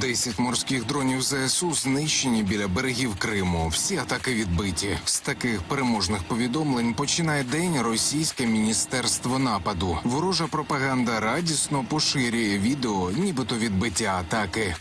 Десять морських дронів ЗСУ знищені біля берегів Криму. Всі атаки відбиті. З таких переможних повідомлень починає день російське міністерство нападу. Ворожа пропаганда радісно поширює відео, нібито відбиття атаки.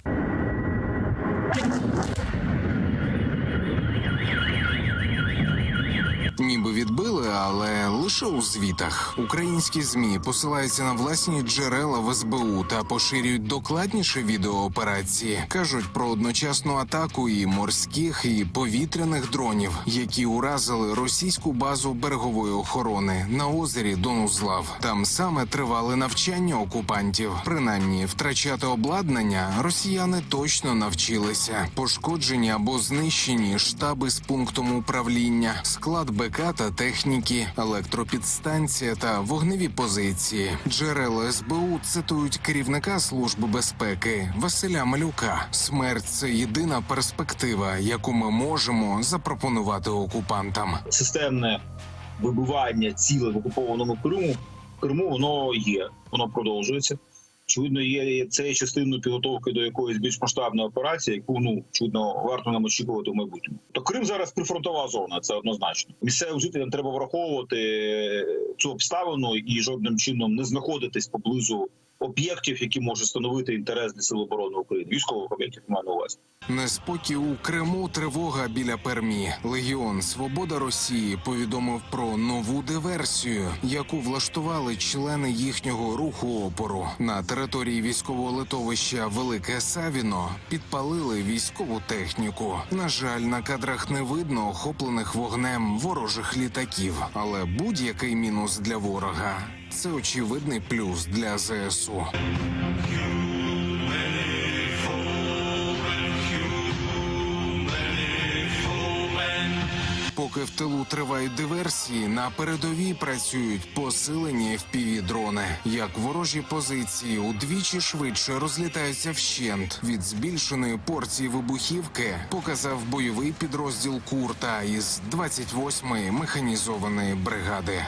Відбили, але лише у звітах. Українські змі посилаються на власні джерела в СБУ та поширюють докладніше відео операції. кажуть про одночасну атаку і морських, і повітряних дронів, які уразили російську базу берегової охорони на озері Донузлав. Там саме тривали навчання окупантів. Принаймні, втрачати обладнання росіяни точно навчилися. Пошкоджені або знищені штаби з пунктом управління, склад БК та техніки, електропідстанція та вогневі позиції. Джерела СБУ цитують керівника служби безпеки Василя Малюка. Смерть це єдина перспектива, яку ми можемо запропонувати окупантам. системне вибивання цілей в окупованому Криму Криму воно є, воно продовжується. Очевидно, є це є частиною підготовки до якоїсь більш масштабної операції, яку ну чудно варто нам очікувати в майбутньому. То Крим зараз прифронтова зона, це однозначно. Місцевим жителям треба враховувати цю обставину і жодним чином не знаходитись поблизу об'єктів, які можуть становити інтерес для сил оборони України, військових об'єктів маю на увазі. Неспокій у Криму, тривога біля Пермі. Легіон Свобода Росії повідомив про нову диверсію, яку влаштували члени їхнього руху опору на території військового литовища Велике Савіно. Підпалили військову техніку. На жаль, на кадрах не видно охоплених вогнем ворожих літаків, але будь-який мінус для ворога це очевидний плюс для ЗСУ. Поки в тилу тривають диверсії, на передовій працюють посилені fpv дрони. Як ворожі позиції удвічі швидше розлітаються вщент від збільшеної порції вибухівки, показав бойовий підрозділ Курта із 28-ї механізованої бригади.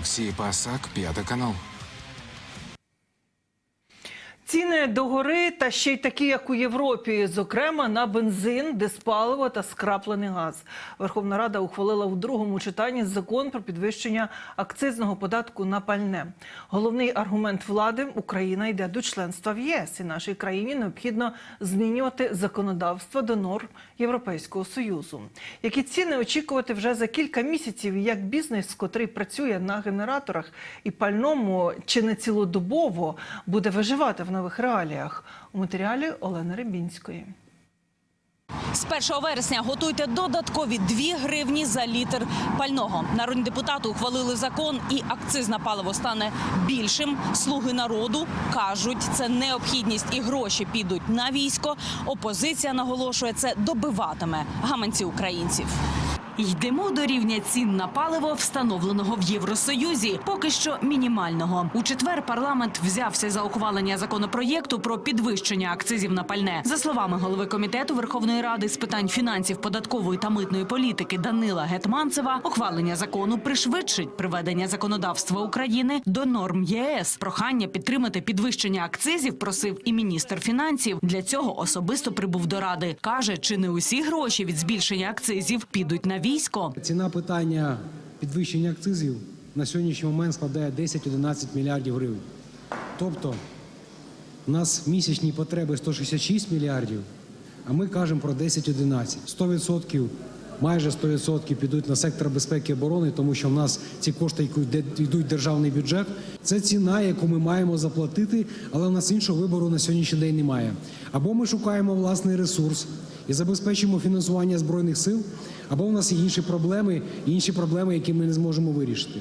Олексій Пасак, Пятый канал. Ціни догори та ще й такі, як у Європі, зокрема на бензин, диспаливо та скраплений газ. Верховна Рада ухвалила у другому читанні закон про підвищення акцизного податку на пальне. Головний аргумент влади Україна йде до членства в ЄС, і нашій країні необхідно змінювати законодавство до норм Європейського союзу. Які ціни очікувати вже за кілька місяців, як бізнес, котрий працює на генераторах і пальному, чи не цілодобово буде виживати в нових реаліях у матеріалі Олени Рибінської. З 1 вересня готуйте додаткові 2 гривні за літр пального. Народні депутати ухвалили закон, і акциз на паливо стане більшим. Слуги народу кажуть, це необхідність і гроші підуть на військо. Опозиція наголошує, це добиватиме гаманці українців. Йдемо до рівня цін на паливо, встановленого в Євросоюзі, поки що мінімального. У четвер парламент взявся за ухвалення законопроєкту про підвищення акцизів на пальне. За словами голови комітету Верховної Ради з питань фінансів, податкової та митної політики Данила Гетманцева, ухвалення закону пришвидшить приведення законодавства України до норм ЄС. Прохання підтримати підвищення акцизів просив і міністр фінансів. Для цього особисто прибув до ради. каже, чи не усі гроші від збільшення акцизів підуть на військо. Ціна питання підвищення акцизів на сьогоднішній момент складає 10-11 мільярдів гривень. Тобто у нас місячні потреби 166 мільярдів, а ми кажемо про 10-11. 100%, майже 100% підуть на сектор безпеки і оборони, тому що в нас ці кошти йдуть- йдуть в державний бюджет. Це ціна, яку ми маємо заплатити, але в нас іншого вибору на сьогоднішній день немає. Або ми шукаємо власний ресурс і забезпечимо фінансування збройних сил, або в нас є інші проблеми, інші проблеми, які ми не зможемо вирішити.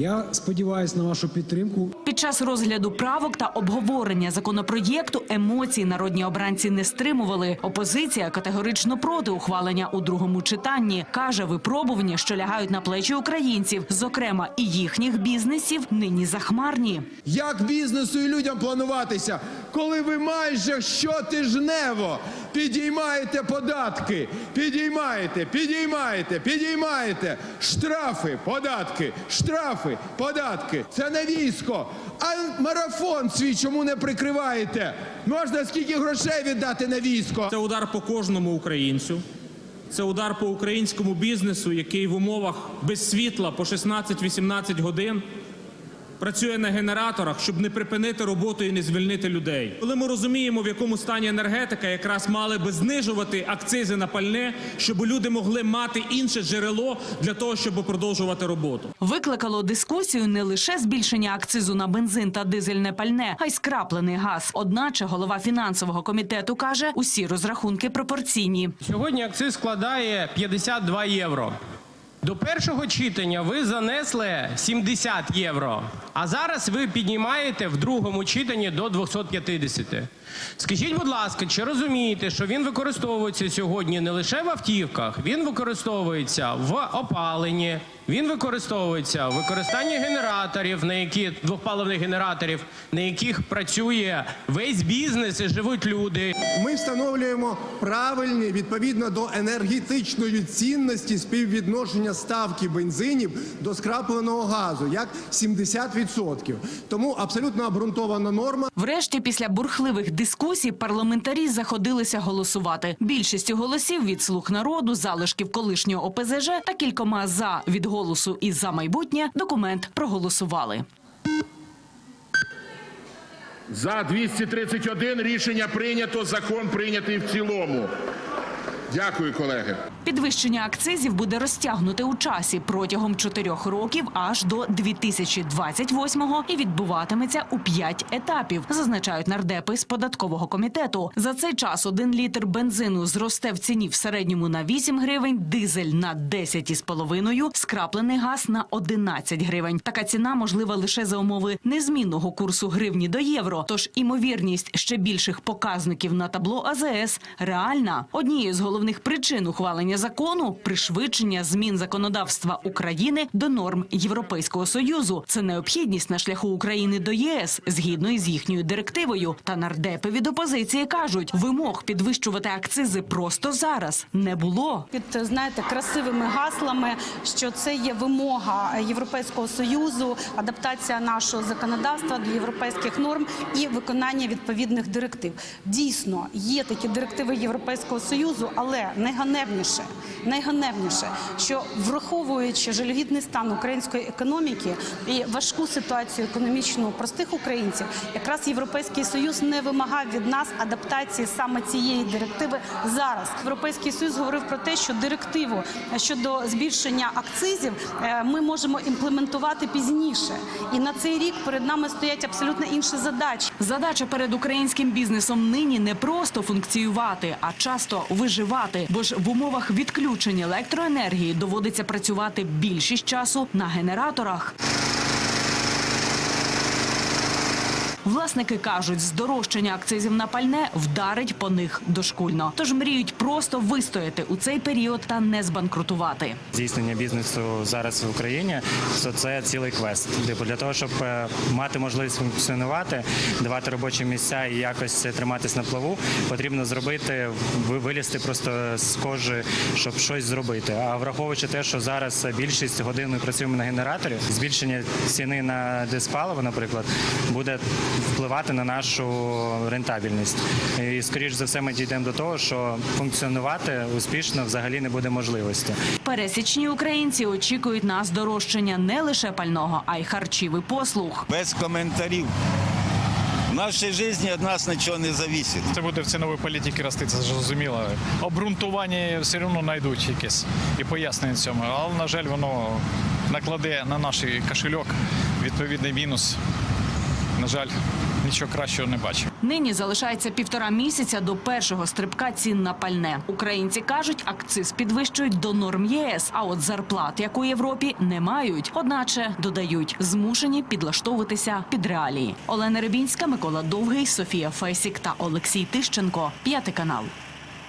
Я сподіваюся на вашу підтримку. Під час розгляду правок та обговорення законопроєкту емоції народні обранці не стримували. Опозиція категорично проти ухвалення у другому читанні. Каже, випробування, що лягають на плечі українців, зокрема і їхніх бізнесів, нині захмарні. Як бізнесу і людям плануватися, коли ви майже щотижнево підіймаєте податки, підіймаєте, підіймаєте, підіймаєте штрафи, податки, штрафи, податки. Це не військо. А марафон свій чому не прикриваєте? Можна скільки грошей віддати на військо? Це удар по кожному українцю. Це удар по українському бізнесу, який в умовах без світла по 16-18 годин працює на генераторах, щоб не припинити роботу і не звільнити людей. Коли ми розуміємо, в якому стані енергетика, якраз мали би знижувати акцизи на пальне, щоб люди могли мати інше джерело для того, щоб продовжувати роботу. Викликало дискусію не лише збільшення акцизу на бензин та дизельне пальне, а й скраплений газ. Одначе голова фінансового комітету каже, усі розрахунки пропорційні. Сьогодні акциз складає 52 євро. До першого читання ви занесли 70 євро, а зараз ви піднімаєте в другому читанні до 250. Скажіть, будь ласка, чи розумієте, що він використовується сьогодні не лише в автівках, він використовується в опаленні, він використовується в використанні генераторів, на які двохпаливних генераторів, на яких працює весь бізнес і живуть люди. Ми встановлюємо правильні відповідно до енергетичної цінності співвідношення ставки бензинів до скрапленого газу як 70%. Тому абсолютно обґрунтована норма. Врешті, після бурхливих дискусій, парламентарі заходилися голосувати. Більшістю голосів від слуг народу, залишків колишнього ОПЗЖ та кількома за від голосу і за майбутнє документ проголосували. За 231 рішення прийнято. Закон прийнятий в цілому. Дякую, колеги. Підвищення акцизів буде розтягнуте у часі протягом чотирьох років аж до 2028-го і відбуватиметься у п'ять етапів, зазначають нардепи з податкового комітету. За цей час один літр бензину зросте в ціні в середньому на 8 гривень, дизель на 10,5, скраплений газ на 11 гривень. Така ціна можлива лише за умови незмінного курсу гривні до євро. Тож імовірність ще більших показників на табло АЗС реальна. Однією з головних причин ухвалення закону пришвидшення змін законодавства України до норм Європейського союзу. Це необхідність на шляху України до ЄС згідно із їхньою директивою. Та нардепи від опозиції кажуть, вимог підвищувати акцизи просто зараз не було. під знаєте красивими гаслами, що це є вимога Європейського союзу, адаптація нашого законодавства до європейських норм і виконання відповідних директив. Дійсно, є такі директиви Європейського союзу, але найганебніше, найганебніше, що враховуючи жалюгідний стан української економіки і важку ситуацію економічну простих українців, якраз європейський союз не вимагав від нас адаптації саме цієї директиви зараз. Європейський союз говорив про те, що директиву щодо збільшення акцизів е, ми можемо імплементувати пізніше, і на цей рік перед нами стоять абсолютно інші задачі. Задача перед українським бізнесом нині не просто функціювати, а часто виживати. Бо ж в умовах відключення електроенергії доводиться працювати більшість часу на генераторах. Власники кажуть, здорожчання акцизів на пальне вдарить по них дошкульно. Тож мріють просто вистояти у цей період та не збанкрутувати. здійснення бізнесу зараз в Україні, це цілий квест. Типу для того, щоб е, мати можливість функціонувати, давати робочі місця і якось триматись на плаву, потрібно зробити ви- вилізти просто з кожи, щоб щось зробити. А враховуючи те, що зараз більшість годин ми працюємо на генераторі, збільшення ціни на диспаливо, наприклад, буде впливати на нашу рентабельність. І скоріш за все, ми дійдемо до того, що функціонувати успішно взагалі не буде можливості. Пересічні українці очікують на здорожчання не лише пального, а й харчів і послуг. Без коментарів. В нашій житті від нас нічого не залежить. Це буде в ціновій політиці рости, це зрозуміло. Обґрунтування все одно знайдуть якесь і пояснення цьому. Але, на жаль, воно накладе на наш кошельок відповідний мінус. На жаль, нічого кращого не бачив. Нині залишається півтора місяця до першого стрибка цін на пальне. Українці кажуть, акциз підвищують до норм ЄС, а от зарплат, як у Європі, не мають. Одначе додають, змушені підлаштовуватися під реалії. Олена Рибінська, Микола Довгий, Софія Фесік та Олексій Тищенко. П'ятий канал.